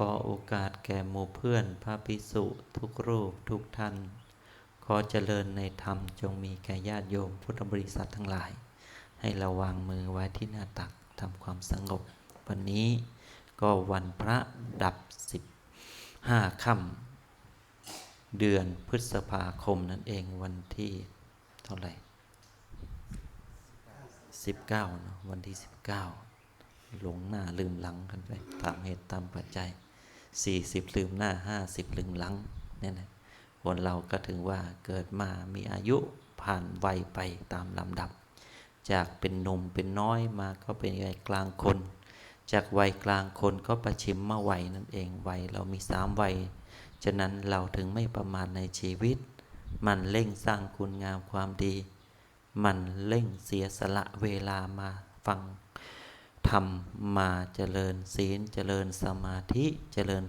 ขอโอกาสแก่หมู่เพื่อนพระภิกษุทุกรูปทุกท่าน ขอเจริญในธรรมจงมีแก่ญาติโยมพุทธบริษัททั้งหลาย ให้ระวางมือไว้ที่หน้าตักทำความสงบ วันนี้ก็วันพระดับสิบห้าค่ำเดือนพฤษภาคมนั่นเองวันที่เท่าไหร่สิบเก้าเนอะวันที่สิบเก้าหลงหน้าลืมหลังกันไปตามเหตุตามปัจจัย สี่สิบลืมหน้าห้าสิบลืมหลังเนี่ยนะคนเราก็ถึงว่าเกิดมามีอายุผ่านวัยไปตามลำดับ จากเป็นหนุ่มเป็นน้อยมาก็เป็นวัยกลางคน จากวัยกลางคนก็ประชิมมาวัยนั่นเองวัยเรามีสามวัยฉะนั้นเราถึงไม่ประมาทในชีวิต มันเร่งสร้างคุณงามความดี มันเร่งเสียสละเวลามาฟัง ทำมาเจริญศีลเจริญสมาธิเจริญ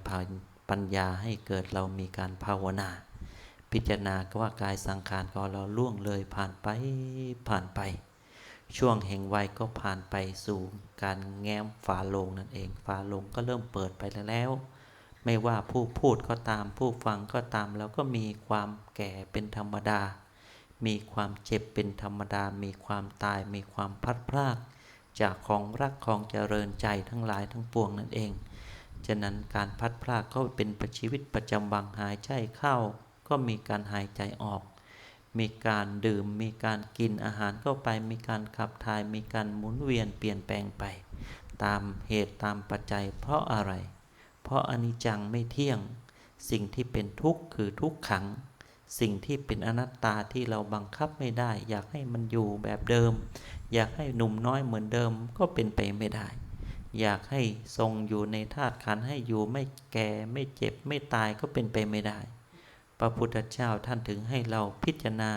ปัญญาให้เกิดเรามีการภาวนา พิจารณาก็ว่ากายสังขารก็เราล่วงเลยผ่านไปผ่านไป ช่วงแห่งวัยก็ผ่านไปสู่การแง้มฝาโลงนั่นเองฝาโลงก็เริ่มเปิดไปแล้ว ไม่ว่าผู้พูดก็ตามผู้ฟังก็ตามแล้วก็มีความแก่เป็นธรรมดา มีความเจ็บเป็นธรรมดา มีความตายมีความพัดพลาก จากของรักของเจริญใจทั้งหลายทั้งปวงนั่นเอง ฉะนั้นการพัดพลากก็เป็นประชีวิตประจำวังหายใจเข้า ก็มีการหายใจออก มีการดื่ม มีการกินอาหารเข้าไป มีการขับถ่าย มีการหมุนเวียนเปลี่ยนแปลงไป ตามเหตุตามปัจจัย เพราะอะไร เพราะอนิจจังไม่เที่ยง สิ่งที่เป็นทุกข์คือทุกขัง สิ่งที่เป็นอนัตตาที่เราบังคับไม่ได้ อยากให้มันอยู่แบบเดิม อยากให้หนุ่มน้อยเหมือนเดิมก็เป็นไปไม่ได้ อยากให้ทรงอยู่ในธาตุขันให้อยู่ไม่แก่ไม่เจ็บไม่ตายก็เป็นไปไม่ได้ พระพุทธเจ้าท่านถึงให้เราพิจารณา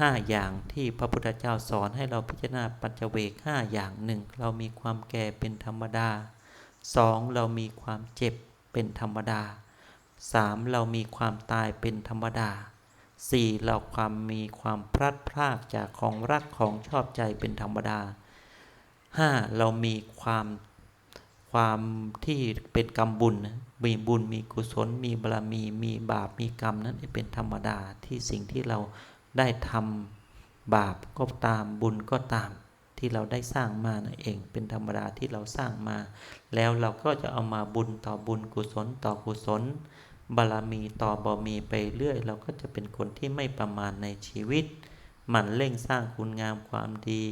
ห้าอย่างที่พระพุทธเจ้าสอนให้เราพิจารณาปัจเจเวกห้าอย่างหนึ่งเรามีความแก่เป็นธรรมดาสองเรามีความเจ็บเป็นธรรมดาสามเรามีความตายเป็นธรรมดา สี่เราความมีความพลัดพรากจากของรักของชอบใจเป็นธรรมดาห้าเรามีความความที่เป็นกรรมบุญมีบุญมีกุศล มีบารมีมีบาปมีกรรมนั้นเป็นธรรมดาที่สิ่งที่เราได้ทำบาปก็ตามบุญก็ตามที่เราได้สร้างมานั่นเอง เป็นธรรมดาที่เราสร้างมา แล้วเราก็จะเอามาบุญต่อบุญกุศลต่อกุศล บารมีต่อบารมีไปเรื่อย เราก็จะเป็นคนที่ไม่ประมาณในชีวิต มันเร่งสร้างคุณงามความดี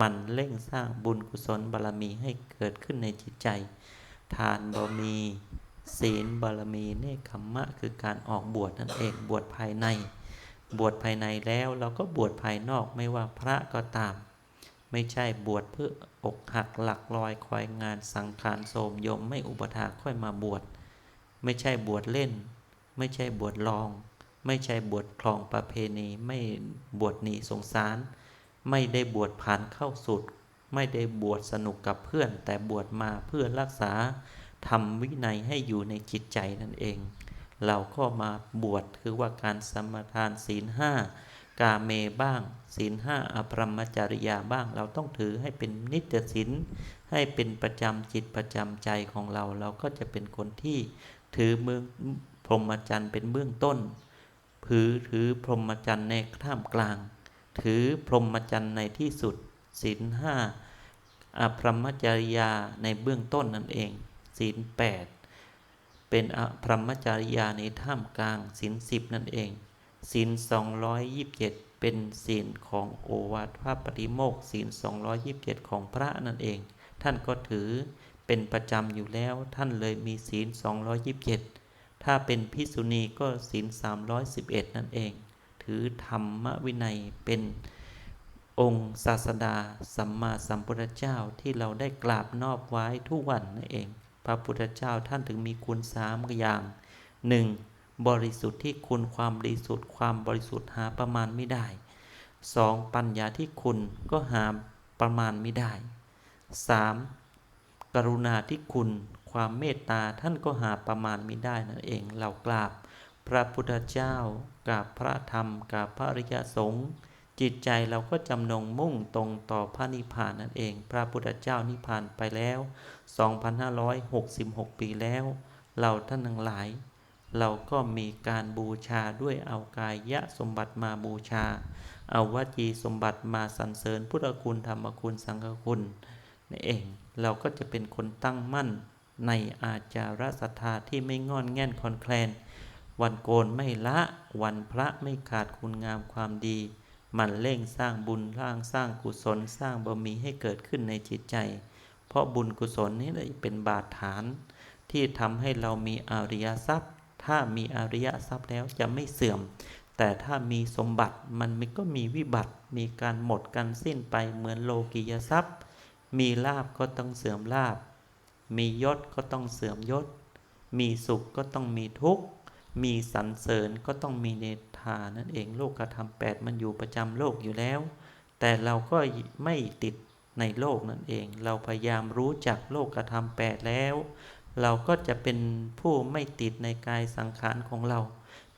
มันเร่งสร้างบุญกุศลบารมีให้เกิดขึ้นในจิตใจ ทานบารมี ศีลบารมีเนคขมมะ คือการออกบวชนั่นเองบวชภายใน บวชภายในแล้วเราก็บวชภายนอกไม่ว่าพระก็ตาม ไม่ใช่บวชเพื่ออกหักหลักลอยคอยงานสังขารโสมยมไม่อุปถาค่อยมาบวช ไม่ใช่บวชเล่น ไม่ใช่บวชลอง ไม่ใช่บวชคลองประเพณี ไม่บวชหนีสงสาร ไม่ได้บวชผ่านเข้าสุด ไม่ได้บวชสนุกกับเพื่อน แต่บวชมาเพื่อรักษาทำวินัยให้อยู่ในจิตใจนั่นเอง เราก็มาบวชคือว่าการสมทานศีลห้ากาเมบ้าง ศีลห้าอภรมจริยาบ้าง เราต้องถือให้เป็นนิจศีลให้เป็นประจำจิตประจำใจของเรา เราก็จะเป็นคนที่ ถือเมืองพรหมจรรย์เป็นเบื้องต้นถือถือพรหมจรรย์ในท่ามกลาง ถือพรหมจรรย์ในที่สุดศีลห้าอภรมจริยาในเบื้องต้นนั่นเองศีลแปดเป็นอภรมจริยาในท่ามกลางศีลสิบนั่นเองศีล227เป็นศีลของโอวาทพระปฏิโมกศีล227ของพระนั่นเอง ท่านก็ถือ เป็นประจำอยู่แล้วท่านเลยมีศีล 227 ถ้าเป็นพิสุณีก็ศีล 311 นั่นเอง ถือธรรมวินัยเป็นองค์ศาสดาสัมมาสัมพุทธเจ้าที่เราได้กราบนอบไว้ทุกวันนั่นเอง พระพุทธเจ้าท่านถึงมีคุณสามอย่างหนึ่งบริสุทธิ์ที่คุณความบริสุทธิ์ความบริสุทธิ์หาประมาณไม่ได้ 2. ปัญญาที่คุณก็หาประมาณไม่ได้ 3. กรุณาที่คุณความเมตตาท่านก็หาประมาณไม่ได้นั่นเองเรากราบ พระพุทธเจ้ากราบพระธรรมกราบพระอริยสงฆ์จิตใจเราก็จำนงมุ่งตรงต่อพระนิพพานนั่นเอง พระพุทธเจ้านิพพานไปแล้ว 2,566 ปีแล้ว เราท่านทั้งหลาย เราก็มีการบูชาด้วยเอากายยะสมบัติมาบูชา เอาวจีสมบัติมาสรรเสริญพุทธคุณธรรมคุณสังฆคุณนี่นเอง เราก็จะเป็นคนตั้งมั่นในอาจารศรัทธาที่ไม่งอนแง่นคอนแคลน วันโกนไม่ละ วันพระไม่ขาดคุณงามความดี มันเร่งสร้างบุญร่างสร้างกุศลสร้างบารมีให้เกิดขึ้นในจิตใจ เพราะบุญกุศลนี้เลยเป็นบาดฐาน ที่ทำให้เรามีอริยทรัพย์ ถ้ามีอริยทรัพย์แล้วจะไม่เสื่อม แต่ถ้ามีสมบัติมันก็มีวิบัติ มีการหมดกันสิ้นไปเหมือนโลกียทรัพย์ มีลาบก็ต้องเสื่อมลาบ มียศก็ต้องเสื่อมยศ มีสุขก็ต้องมีทุกข์ มีสรรเสริญก็ต้องมีเนทานั่นเองโลกธรรมแปดมันอยู่ประจำโลกอยู่แล้ว แต่เราก็ไม่ติดในโลกนั่นเอง เราพยายามรู้จักโลกธรรมแปดแล้ว เราก็จะเป็นผู้ไม่ติดในกายสังขารของเรา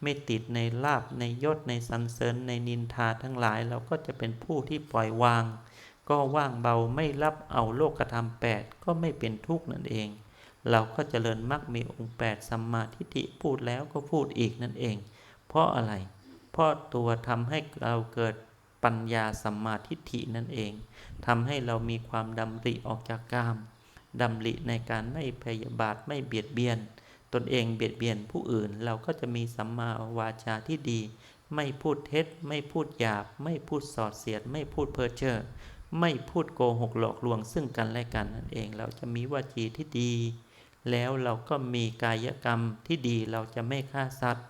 ไม่ติดในลาบในยศในสรรเสริญในนินทาทั้งหลาย เราก็จะเป็นผู้ที่ปล่อยวาง ก็ว่างเบาไม่รับเอาโลกธรรมแปดก็ไม่เป็นทุกข์นั่นเอง เราก็เจริญมรรคมีองค์แปดสัมมาทิฏฐิพูดแล้วก็พูดอีกนั่นเอง เพราะอะไร เพราะตัวทำให้เราเกิดปัญญาสัมมาทิฏฐินั่นเองทำให้เรามีความดำริออกจากกามดำริในการไม่พยาบาทไม่เบียดเบียน ตนเองเบียดเบียนผู้อื่นเราก็จะมีสัมมาวาจาที่ดี ไม่พูดเท็จ ไม่พูดหยาบ ไม่พูดสอดเสียด ไม่พูดเพ้อเจ้อ ไม่พูดโกหกหลอกลวงซึ่งกันและกันนั่นเอง เราจะมีวาจีที่ดี แล้วเราก็มีกายกรรมที่ดีเราจะไม่ฆ่าสัตว์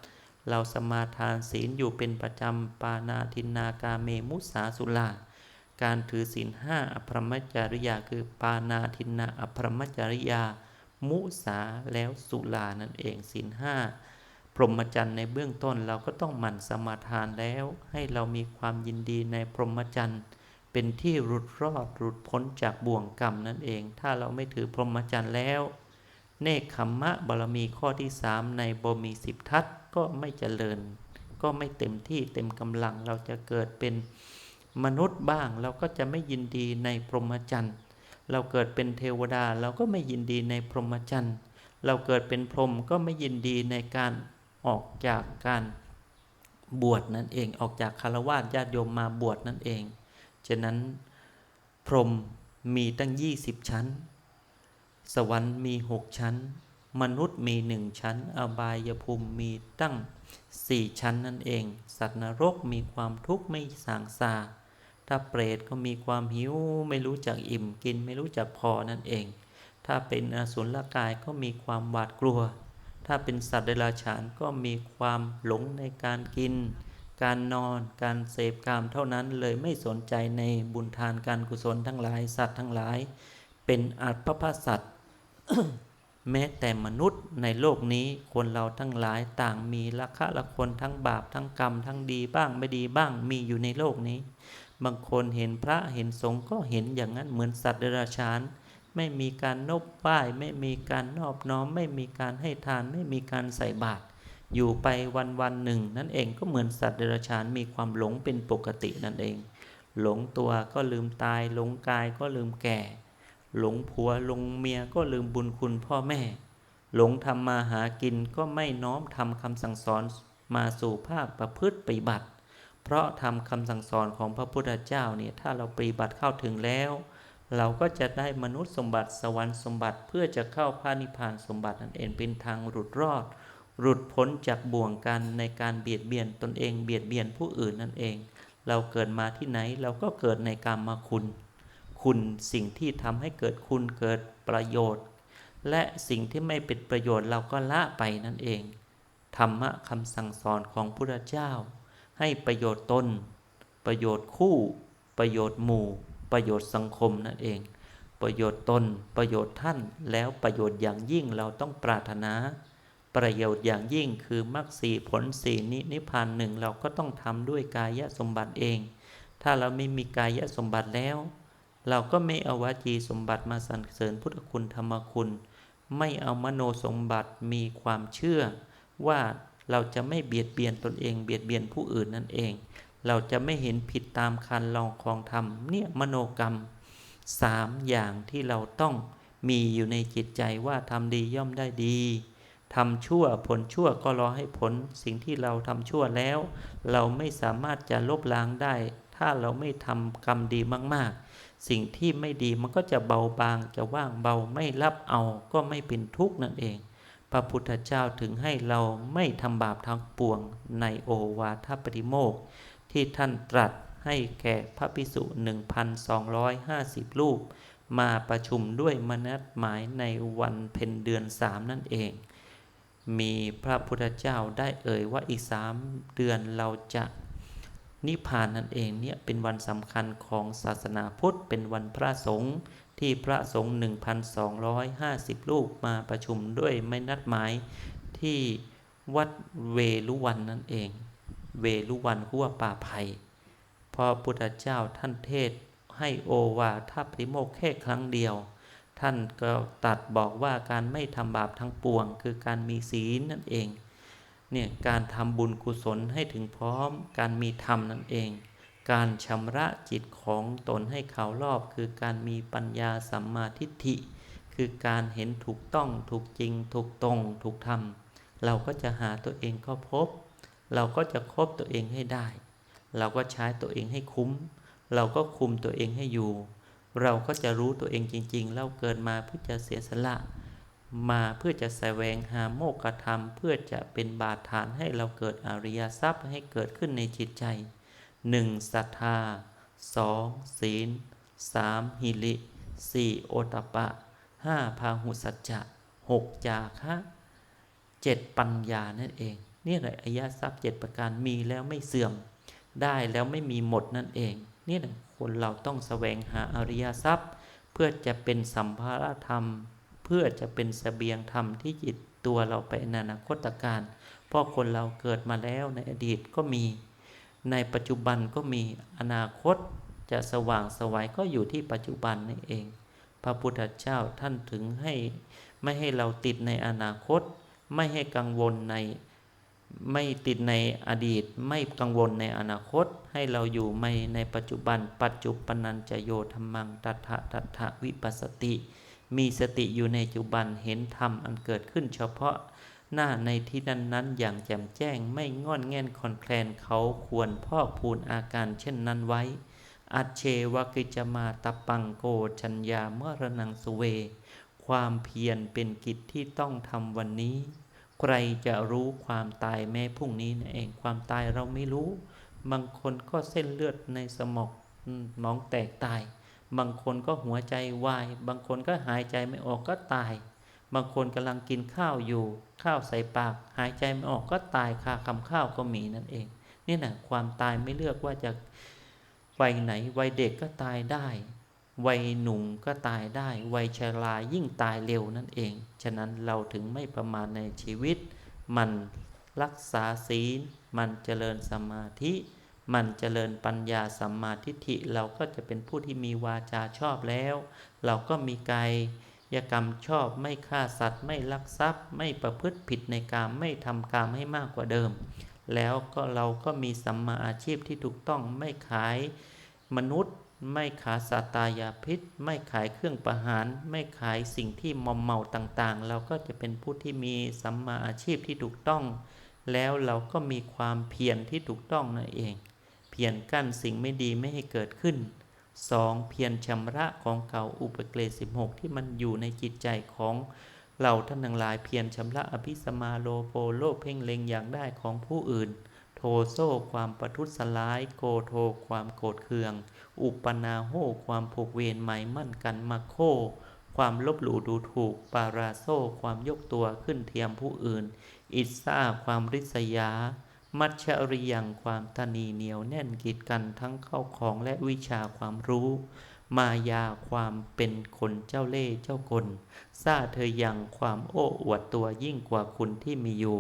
เราสมาทานศีลอยู่เป็นประจำปานาทินากาเมมุสาสุลาการถือศีลห้าอภรมจริยา คือปานาทินนาอภรมจริยา มุสาแล้วสุลานั่นเองศีลห้าพรหมจรรย์ในเบื้องต้นเราก็ต้องหมั่นสมาทานแล้ว ให้เรามีความยินดีในพรหมจรรย์ เป็นที่หลุดรอดหลุดพ้นจากบ่วงกรรมนั่นเอง ถ้าเราไม่ถือพรหมจรรย์แล้ว เนคขมมะบารมีข้อที่สามในบมีสิบทัศก็ไม่เจริญ ก็ไม่เต็มที่เต็มกำลังเราจะเกิดเป็นมนุษย์บ้าง เราก็จะไม่ยินดีในพรหมจรรย์เราเกิดเป็นเทวดาเราก็ไม่ยินดีในพรหมจรรย์เราเกิดเป็นพรหมก็ไม่ยินดีในการออกจากการบวชนั่นเองออกจากคารวะญาติโยมมาบวชนั่นเอง ฉะนั้นพรมมีตั้ง 20 ชั้น สวรรค์มีหกชั้น มนุษย์มีหนึ่งชั้น อบายภูมิมีตั้งสี่ชั้นนั่นเอง สัตว์นรกมีความทุกข์ไม่สางซาถ้าเปรตก็มีความหิวไม่รู้จักอิ่มกินไม่รู้จักพอนั่นเอง ถ้าเป็นอสุรกายก็มีความหวาดกลัว ถ้าเป็นสัตว์เดรัจฉานก็มีความหลงในการกิน การนอนการเสพกามเท่านั้นเลยไม่สนใจในบุญทานการกุศลทั้งหลาย สัตว์ทั้งหลาย เป็นอัปปสัตว์แม้แต่มนุษย์ในโลกนี้คนเราทั้งหลายต่างมีละคะละคนทั้งบาปทั้งกรรม ทั้งดีบ้างไม่ดีบ้างมีอยู่ในโลกนี้ บางคนเห็นพระเห็นสงฆ์ก็เห็นอย่างนั้นเหมือนสัตว์เดรัจฉานไม่มีการนบไหว้ไม่มีการนอบน้อม ไม่มีการให้ทาน ไม่มีการใส่บาตร อยู่ไปวันวันหนึ่ง นั่นเองก็เหมือนสัตว์เดรัจฉานมีความหลงเป็นปกตินั่นเอง หลงตัวก็ลืมตาย หลงกายก็ลืมแก่ หลงผัวหลงเมียก็ลืมบุญคุณพ่อแม่ หลงทำมาหากินก็ไม่น้อมทำคำสั่งสอนมาสู่ภาคประพฤติปฏิบัติ เพราะทำคำสั่งสอนของพระพุทธเจ้าเนี่ยถ้าเราปฏิบัติเข้าถึงแล้ว เราก็จะได้มนุษย์สมบัติสวรรค์สมบัติเพื่อจะเข้าพระนิพพานสมบัตินั่นเองเป็นทางหลุดรอด หลุดพ้นจากบ่วงกันในการเบียดเบียนตนเองเบียดเบียนผู้อื่นนั่นเอง เราเกิดมาที่ไหนเราก็เกิดในกรรมมาคุณ คุณสิ่งที่ทำให้เกิดคุณเกิดประโยชน์ และสิ่งที่ไม่เป็นประโยชน์เราก็ละไปนั่นเอง ธรรมะคำสั่งสอนของพระเจ้า ให้ประโยชน์ตนประโยชน์คู่ ประโยชน์หมู่ ประโยชน์สังคมนั่นเอง ประโยชน์ตนประโยชน์ท่านแล้วประโยชน์อย่างยิ่งเราต้องปรารถนา ประโยชน์อย่างยิ่งคือมรรคสีผลสีนินิพพานหนึ่งเราก็ต้องทำด้วยกายสมบัติเอง ถ้าเราไม่มีกายสมบัติแล้ว เราก็ไม่เอาวาจีสมบัติมาสรรเสริญพุทธคุณธรรมคุณ ไม่เอามโนสมบัติมีความเชื่อ ว่าเราจะไม่เบียดเบียนตนเอง เบียดเบียนผู้อื่นนั่นเอง เราจะไม่เห็นผิดตามคันลองคลองธรรมเนี่ยมโนกรรมสามอย่างที่เราต้องมีอยู่ในจิตใจว่าทำดีย่อมได้ดี ทำชั่วผลชั่วก็รอให้ผล สิ่งที่เราทำชั่วแล้ว เราไม่สามารถจะลบล้างได้ ถ้าเราไม่ทำกรรมดีมากๆ สิ่งที่ไม่ดีมันก็จะเบาบางจะว่างเบาไม่รับเอาก็ไม่เป็นทุกข์นั่นเอง พระพุทธเจ้าถึงให้เราไม่ทำบาปทั้งปวงในโอวาทปริโมกที่ท่านตรัสให้แก่พระภิกษุ 1,250 รูป มาประชุมด้วยมนัดหมายในวันเพ็ญเดือนสามนั่นเอง มีพระพุทธเจ้าได้เอ่ยว่าอีกสามเดือนเราจะนิพพานนั่นเองเนี่ยเป็นวันสำคัญของศาสนาพุทธเป็นวันพระสงฆ์ที่พระสงฆ์1,250 รูปมาประชุมด้วยไม่นัดหมายที่วัดเวลุวันนั่นเอง เวลุวันหัวป่าไผ่พอพุทธเจ้าท่านเทศให้โอวาทปริโมกแค่ครั้งเดียว ท่านก็ตัดบอกว่าการไม่ทำบาปทั้งปวง คือการมีศีลนั่นเอง เนี่ยการทำบุญกุศลให้ถึงพร้อม การมีธรรมนั่นเอง การชำระจิตของตนให้เขารอบ คือการมีปัญญาสัมมาทิฏฐิ คือการเห็นถูกต้องถูกจริง ถูกตรง ถูกธรรม เราก็จะหาตัวเองเข้าพบ เราก็จะคบตัวเองให้ได้ เราก็ใช้ตัวเองให้คุ้ม เราก็คุมตัวเองให้อยู่ เราก็จะรู้ตัวเองจริงๆเราเกิดมาเพื่อจะเสียสละ มาเพื่อจะแสวงหาโมกขธรรม เพื่อจะเป็นบาดฐานให้เราเกิดอริยทรัพย์ให้เกิดขึ้นในจิตใจ 1. ศรัทธา 2. ศีล 3. หิริ 4. โอตปะ 5. พาหุสัจจะ 6. จาคะ 7. ปัญญานั่นเอง นี่แหละอริยทรัพย์ 7 ประการมีแล้วไม่เสื่อม ได้แล้วไม่มีหมดนั่นเอง นี่แหละ คนเราต้องแสวงหาอริยทรัพย์ เพื่อจะเป็นสัมภาระธรรม เพื่อจะเป็นสเสบียงธรรมที่จิตตัวเราไปในอนาคตการเพราะคนเราเกิดมาแล้วในอดีตก็มี ในปัจจุบันก็มีอนาคตจะสว่างสวัยก็อยู่ที่ปัจจุบันนี่เอง พระพุทธเจ้าท่านถึงให้ไม่ให้เราติดในอนาคต ไม่ให้กังวลใน ไม่ติดในอดีตไม่กังวลในอนาคต ให้เราอยู่ไม่ในปัจจุบัน ปัจจุปนันจโยธรรมังตัทะตัทะวิปัสสติ มีสติอยู่ในปัจจุบันเห็นธรรมอันเกิดขึ้นเฉพาะหน้าในที่นั้นนั้นอย่างแจ่มแจ้งไม่งอนแง่นคอนแคลนเขาควรพอกพูนอาการเช่นนั้นไว้ อัจเชวกิจมาตปังโกชัญญาเมรณังสเว ความเพียรเป็นกิจที่ต้องทำวันนี้ ใครจะรู้ความตายแม้พรุ่งนี้นั่นเอง ความตายเราไม่รู้ บางคนก็เส้นเลือดในสมองหนองแตกตาย บางคนก็หัวใจวาย บางคนก็หายใจไม่ออกก็ตาย บางคนกำลังกินข้าวอยู่ ข้าวใส่ปาก หายใจไม่ออกก็ตายคาคำข้าวก็มีนั่นเอง นี่นะความตายไม่เลือกว่าจะวัยไหนวัยเด็กก็ตายได้ วัยหนุ่มก็ตายได้ วัยชรายิ่งตายเร็วนั่นเอง ฉะนั้นเราถึงไม่ประมาณในชีวิต มันรักษาศีล มันเจริญสมาธิ มันเจริญปัญญาสัมมาทิฏฐิ เราก็จะเป็นผู้ที่มีวาจาชอบแล้ว เราก็มีกายยกรรมชอบไม่ฆ่าสัตว์ ไม่ลักทรัพย์ ไม่ประพฤติผิดในกามไม่ทำกามให้มากกว่าเดิม แล้วก็เราก็มีสัมมาอาชีพที่ถูกต้องไม่ขายมนุษย์ ไม่ขายสัตายาพิษ ไม่ขายเครื่องประหาร ไม่ขายสิ่งที่มอมเมาต่างๆ เราก็จะเป็นผู้ที่มีสัมมาอาชีพที่ถูกต้อง แล้วเราก็มีความเพียรที่ถูกต้องนั่นเอง เพียรกั้นสิ่งไม่ดีไม่ให้เกิดขึ้น 2. เพียรชำระของเก่าอุปเกรสิบหกที่มันอยู่ในจิตใจของเราท่านทั้งหลายเพียรชำระอภิสมาโลโภโลภเพ่งเล็งอยากได้ของผู้อื่น โทโซความประทุษร้าย โกโทความโกรธเคือง อุปนาโหความผูกเวรหมายมั่นกันมาโค ความลบหลู่ดูถูก ปาราโซความยกตัวขึ้นเทียมผู้อื่น อิสซาความริษยา มัชชริยังความตนีเหนียวแน่นกีดกันทั้งเข้าของและวิชาความรู้ มายาความเป็นคนเจ้าเล่ห์เจ้ากลซาเธอยังความโอ้อวดตัวยิ่งกว่าคุณที่มีอยู่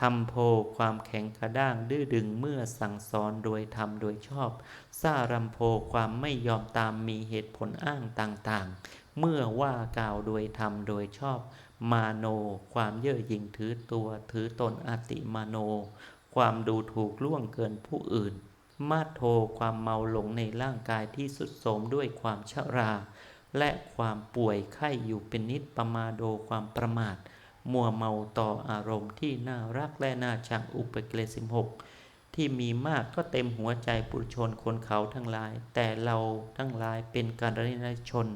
ทำโพความแข็งกระด้างดื้อดึงเมื่อสั่งสอนโดยทำโดยชอบซารำโพความไม่ยอมตามมีเหตุผลอ้างต่างๆ เมื่อว่ากล่าวโดยทำโดยชอบ มาโน ความเย่อหยิ่งถือตัวถือตนอติมาโน ความดูถูกล่วงเกินผู้อื่น มาโทความเมาหลงในร่างกายที่สุดโทมด้วยความชรา และความป่วยไข้อยู่เป็นนิดประมาโดความประมาท มัวเมาต่ออารมณ์ที่น่ารักและน่าชังอุปกิเลสสิบหกที่มีมากก็เต็มหัวใจปุถุชนคนเขาทั้งหลาย แต่เราทั้งหลายเป็นการณินชน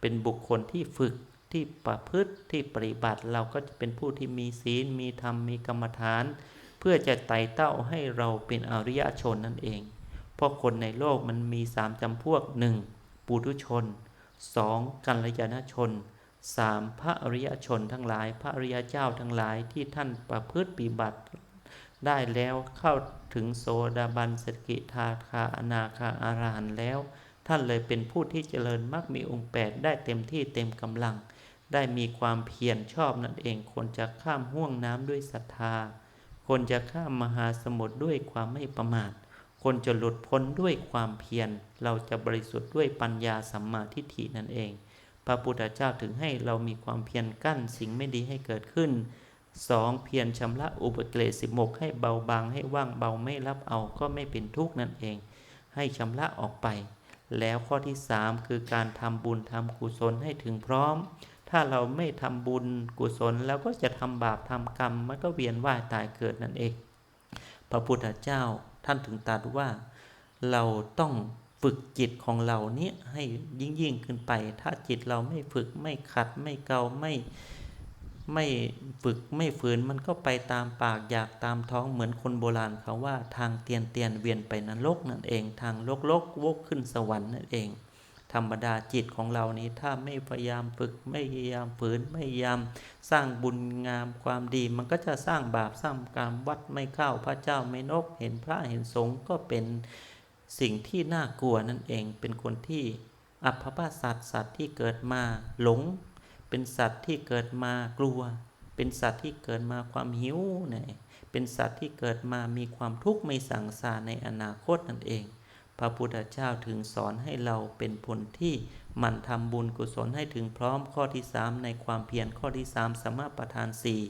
เป็นบุคคลที่ฝึกที่ประพฤติที่ปฏิบัติเราก็จะเป็นผู้ที่มีศีล มีธรรมมีกรรมฐาน เพื่อจะไต่เต้าให้เราเป็นอริยชนนั่นเอง เพราะคนในโลกมันมีสามจำพวกหนึ่งปุถุชนสองกัลยาณชน สามพระอริยชนทั้งหลาย พระอริยเจ้าทั้งหลายที่ท่านประพฤติปฏิบัติ ได้แล้วเข้าถึงโสดาบันสกิทาคาอนาคาอารหันแล้ว ท่านเลยเป็นผู้ที่เจริญมรรคมีองค์แปดได้เต็มที่เต็มกำลัง ได้มีความเพียรชอบนั่นเองคนจะข้ามห่วงน้ำด้วยศรัทธาคนจะข้ามมหาสมุทรด้วยความไม่ประมาทคนจะหลุดพ้นด้วยความเพียร เราจะบริสุทธิ์ด้วยปัญญาสัมมาทิฏฐินั่นเอง พระพุทธเจ้าถึงให้เรามีความเพียรกั้นสิ่งไม่ดีให้เกิดขึ้นสองเพียรชำระอุปกิเลสสิบหกให้เบาบางให้ว่างเบาไม่รับเอาก็ไม่เป็นทุกข์นั่นเอง ให้ชำระออกไป แล้วข้อที่สามคือการทำบุญทำกุศลให้ถึงพร้อม ถ้าเราไม่ทำบุญกุศลแล้วก็จะทำบาปทำกรรมมันก็เวียนว่ายตายเกิดนั่นเอง พระพุทธเจ้าท่านถึงตรัสว่าเราต้อง ฝึกจิตของเราเนี้ยให้ยิ่งยิ่งขึ้นไป ถ้าจิตเราไม่ฝึกไม่ขัดไม่เกาไม่ไม่ฝึกไม่ฝืนมันก็ไปตามปากอยากตามท้องเหมือนคนโบราณเขาว่าทางเตียนเตียนเวียนไปนรกนั่นเอง ทางโลกโลกวกขึ้นสวรรค์นั่นเอง ธรรมดาจิตของเรานี้ถ้าไม่พยายามฝึกไม่พยายามฝืนไม่พยายาม สร้างบุญงามความดี มันก็จะสร้างบาปสร้างกรรมวัดไม่เข้าพระเจ้าไม่นก เห็นพระเห็นสงฆ์ก็เป็น สิ่งที่น่ากลัวนั่นเองเป็นคนที่อัปปะสัตว์สัตว์ที่เกิดมาหลง เป็นสัตว์ที่เกิดมากลัว เป็นสัตว์ที่เกิดมาความหิวเนี่ยเป็นสัตว์ที่เกิดมามีความทุกข์ไม่สังสารในอนาคตนั่นเอง พระพุทธเจ้าถึงสอนให้เราเป็นผลที่หมันทำบุญกุศลให้ถึงพร้อมข้อที่สามในความเพียรข้อที่สามสมาประทานสี่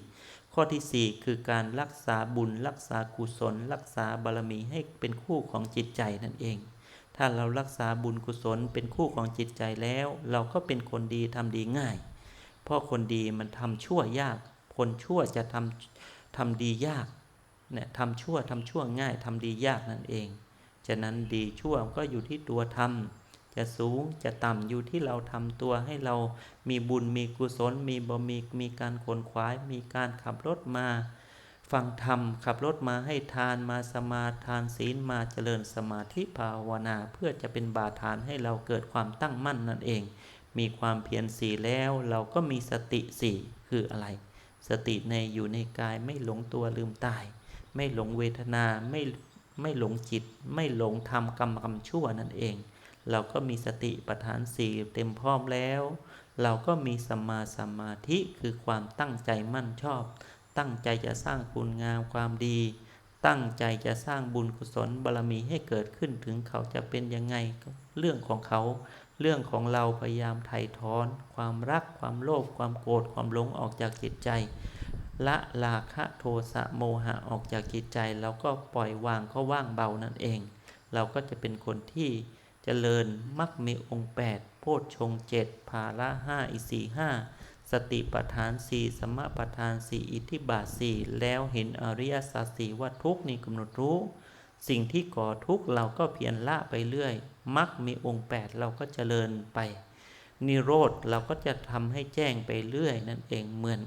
ข้อที่สี่คือการรักษาบุญ รักษากุศล รักษาบารมีให้เป็นคู่ของจิตใจนั่นเอง ถ้าเรารักษาบุญกุศลเป็นคู่ของจิตใจแล้ว เราก็เป็นคนดีทำดีง่าย เพราะคนดีมันทำชั่วยาก คนชั่วจะทำทำดียากเนี่ยทำชั่วทำชั่วง่ายทำดียากนั่นเอง ฉะนั้นดีชั่วก็อยู่ที่ตัวทำ จะสูงจะต่ำอยู่ที่เราทำตัวให้เรามีบุญมีกุศล มีบ่มีมีการขนขวาย มีการขับรถมา ฟังธรรมขับรถมาให้ทานมาสมาทานศีลมาเจริญสมาธิภาวนา เพื่อจะเป็นบาฐานให้เราเกิดความตั้งมั่นนั่นเอง มีความเพียรสีแล้วเราก็มีสติสี่คืออะไร สติในอยู่ในกายไม่หลงตัวลืมตาย ไม่หลงเวทนาไม่ไม่หลงจิต ไม่หลงทำกรรมกรรมชั่วนั่นเอง เราก็มีสติปัฏฐานสี่เต็มพร้อมแล้ว เราก็มีสัมมาสมาธิคือความตั้งใจมั่นชอบ ตั้งใจจะสร้างคุณงามความดี ตั้งใจจะสร้างบุญกุศลบารมีให้เกิดขึ้นถึงเขาจะเป็นยังไงเรื่องของเขา เรื่องของเราพยายามไถ่ถอน ความรักความโลภความโกรธความหลงออกจากจิตใจละราคะโทสะโมหะออกจากจิตใจเราก็ปล่อยวางก็ว่างเบานั่นเอง เราก็จะเป็นคนที่ เจริญมักมีองค์ 8 โพชฌงเจ็ดภาละห้าอิสีห้าสติปัฏฐานสี่สมปัฏฐานสี่อิทธิบาทสี่แล้วเห็นอริยสัจสี่ว่าทุกนี่กำหนดรู้ สิ่งที่ก่อทุกเราก็เพียรละไปเรื่อยมักมีองค์ 8 เราก็เจริญไป นิโรธเราก็จะทำให้แจ้งไปเรื่อยนั่นเองเหมือน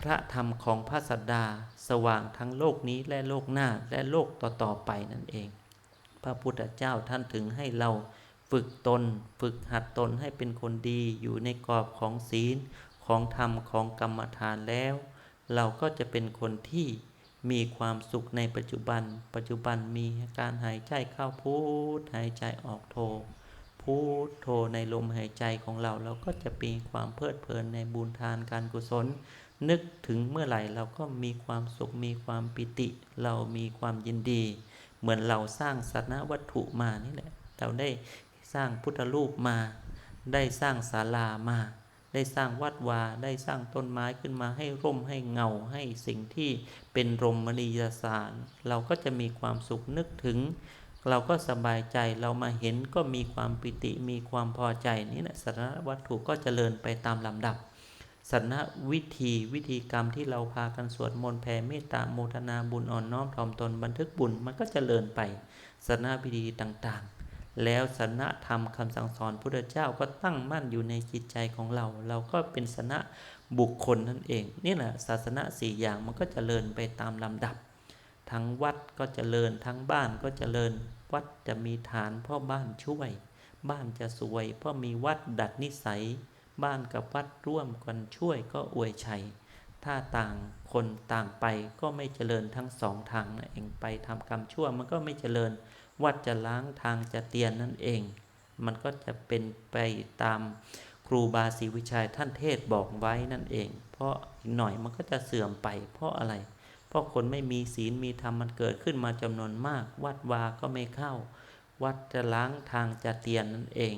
พระธรรมของพระสัสดา สว่างทั้งโลกนี้และโลกหน้าและโลกต่อๆไปนั่นเอง ระพุทธเจ้าท่านถึงให้เราฝึกตน ฝึกหัดตนให้เป็นคนดีอยู่ในกรอบของศีลของธรรมของกรรมฐานแล้ว เราก็จะเป็นคนที่มีความสุขในปัจจุบัน ปัจจุบันมีการหายใจเข้าพูดหายใจออกโท พูดโทในลมหายใจของเรา เราก็จะมีความเพลิดเพลินในบุญทานการกุศล นึกถึงเมื่อไหร่เราก็มีความสุขมีความปิติ เรามีความยินดี เหมือนเราสร้างสัตนวัตถุมานี่แหละเราได้สร้างพุทธรูปมา ได้สร้างศาลามา ได้สร้างวัดวา ได้สร้างต้นไม้ขึ้นมาให้ร่มให้เงาให้สิ่งที่เป็นรมณียสาร เราก็จะมีความสุขนึกถึง เราก็สบายใจเรามาเห็นก็มีความปิติมีความพอใจนี่แหละสาระวัตถุก็เจริญไปตามลำดับ สันนวิธีวิธีกรรมที่เราพากันสวดมนต์แผ่เมตตาโมทนาบุญอ่อนน้อมถ่อมตนบันทึกบุญมันก็จเจริญไปสันนวิธีต่างๆ แล้วสันนธรรมคำสั่งสอนพุทธเจ้าก็ตั้งมั่นอยู่ในจิตใจของเรา เราก็เป็นสนบุคคลนั่นเองนี่แหละศาสนาสี่อย่างมันก็จเจริญไปตามลำดับ ทั้งวัดก็จเจริญทั้งบ้านก็จเจริญ วัดจะมีฐานพ่อบ้านช่วย บ้านจะสวย เพราะมีวัดดัดนิสัย บ้านกับวัดร่วมกันช่วยก็อวยชัย ถ้าต่างคนต่างไปก็ไม่เจริญทั้งสองทางนะเองไปทำกรรมชั่วมันก็ไม่เจริญ วัดจะล้างทางจะเตียนนั่นเอง มันก็จะเป็นไปตามครูบาศรีวิชัยท่านเทศบอกไว้นั่นเอง เพราะอีกหน่อยมันก็จะเสื่อมไป เพราะอะไร เพราะคนไม่มีศีลมีธรรมมันเกิดขึ้นมาจำนวนมาก วัดวาก็ไม่เข้า วัดจะล้างทางจะเตียนนั่นเอง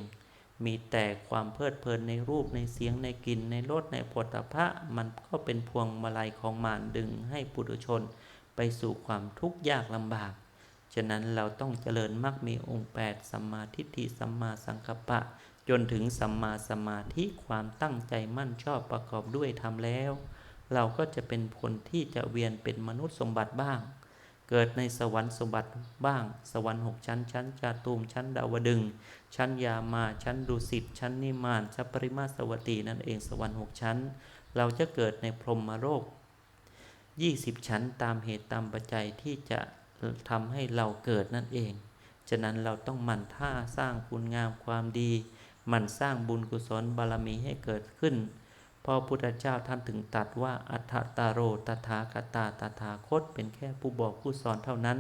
มีแต่ความเพลิดเพลินในรูปในเสียงในกลิ่นในรสในผลพระมันก็เป็นพวงมาลัยของมารดึงให้ปุถุชน ไปสู่ความทุกข์ยากลำบาก ฉะนั้นเราต้องเจริญมรรคมีองค์ 8 สัมมาทิฏฐิสัมมาสังกัปปะ จนถึงสัมมาสมาธิความตั้งใจมั่นชอบประกอบด้วยทำแล้ว เราก็จะเป็นผลที่จะเวียนเป็นมนุษย์สมบัติบ้าง เกิดในสวรรค์สมบัติบ้าง สวรรค์หกชั้น ชั้นจาตุมชั้นดาวดึง ชั้นยามา ชั้นดุสิต ชั้นนิมานชั้นปริมาสวัตีนั่นเองสวรรค์หกชั้น เราจะเกิดในพรหมโลก20 ชั้นตามเหตุตามปัจจัยที่จะทำให้เราเกิดนั่นเอง ฉะนั้นเราต้องหมั่นท่าสร้างคุณงามความดี หมั่นสร้างบุญกุศลบารมีให้เกิดขึ้น พระพุทธเจ้าท่านถึงตัดว่าอัฏฐตาโรตถาคตาตถาคต เป็นแค่ผู้บอกผู้สอนเท่านั้น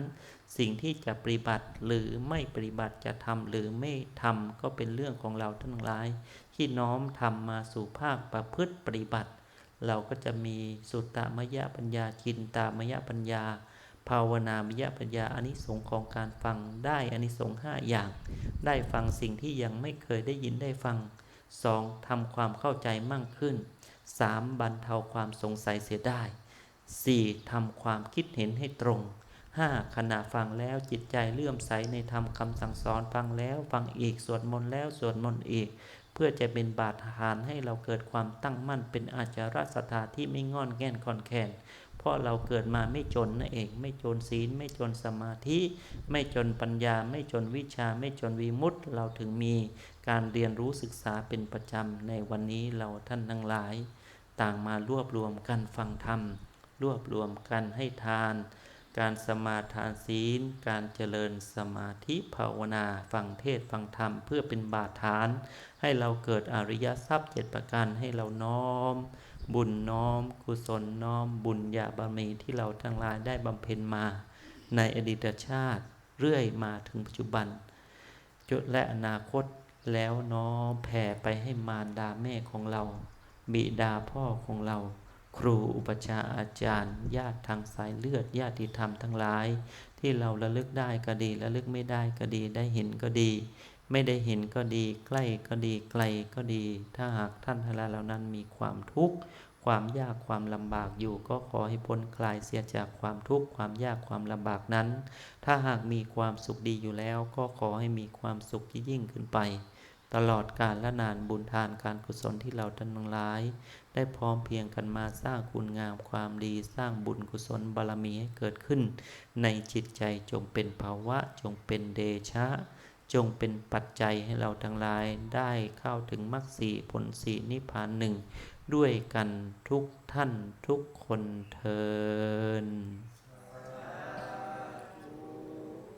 สิ่งที่จะปฏิบัติหรือไม่ปฏิบัติจะทำหรือไม่ทำก็เป็นเรื่องของเราทั้งหลาย ที่น้อมทำมาสู่ภาคประพฤติปฏิบัติ เราก็จะมีสุตตมยปัญญาจินตามยปัญญา ภาวนามยปัญญาอนิสงค์ของการฟังได้อนิสงค์ห้าอย่าง ได้ฟังสิ่งที่ยังไม่เคยได้ยินได้ฟังสองทำความเข้าใจมั่งขึ้น 3. บรรเทาความสงสัยเสียได้ 4. ทำความคิดเห็นให้ตรง 5. ขณะฟังแล้วจิตใจเลื่อมใสในธรรมคำสั่งสอนฟังแล้วฟังอีกสวดมนต์แล้วสวดมนต์อีก เพื่อจะเป็นบาตรฐานให้เราเกิดความตั้งมั่นเป็นอาจารศรัทธาที่ไม่งอนแง่นคอนแคนเพราะเราเกิดมาไม่จนนั่นเอง ไม่จนศีล ไม่จนสมาธิ ไม่จนปัญญา ไม่จนวิชา ไม่จนวิมุตต์เราถึงมีการเรียนรู้ศึกษาเป็นประจำในวันนี้เราท่านทั้งหลาย ต่างมารวบรวมกันฟังธรรม รวบรวมกันให้ทาน การสมาทานศีล การเจริญสมาธิภาวนา ฟังเทศฟังธรรมเพื่อเป็นบาฐาน ให้เราเกิดอริยทรัพย์เจ็ดประการให้เราน้อม บุญน้อม กุศลน้อม บุญญาบารมีที่เราทั้งหลายได้บำเพ็ญมา ในอดีตชาติเรื่อยมาถึงปัจจุบันจนและอนาคตแล้วน้อแผ่ไปให้มารดาแม่ของเรา บิดาพ่อของเรา ครูอุปชาอาจารย์ ญาติทางสายเลือดญาติธรรมทั้งหลาย ที่เราระลึกได้ก็ดีระลึกไม่ได้ก็ดีได้เห็นก็ดี ไม่ได้เห็นก็ดี ใกล้ก็ดีไกลก็ดี ถ้าหากท่านทั้งหลายเหล่านั้นมีความทุกข์ความยากความลำบากอยู่ก็ขอให้พ้นคลายเสียจากความทุกข์ความยากความลำบากนั้น ถ้าหากมีความสุขดีอยู่แล้ว ก็ขอให้มีความสุขยิ่งขึ้นไป ตลอดกาลและนานบุญทานการกุศลที่เราทั้งหลาย ได้พร้อมเพียงกันมาสร้างคุณงามความดีสร้างบุญกุศลบารมีให้เกิดขึ้น ในจิตใจจงเป็นภาวะจงเป็นเดชะ จงเป็นปัจจัยให้เราทั้งหลาย ได้เข้าถึงมรรคสีผลสีนิพพานหนึ่ง ด้วยกันทุกท่านทุกคนเทิน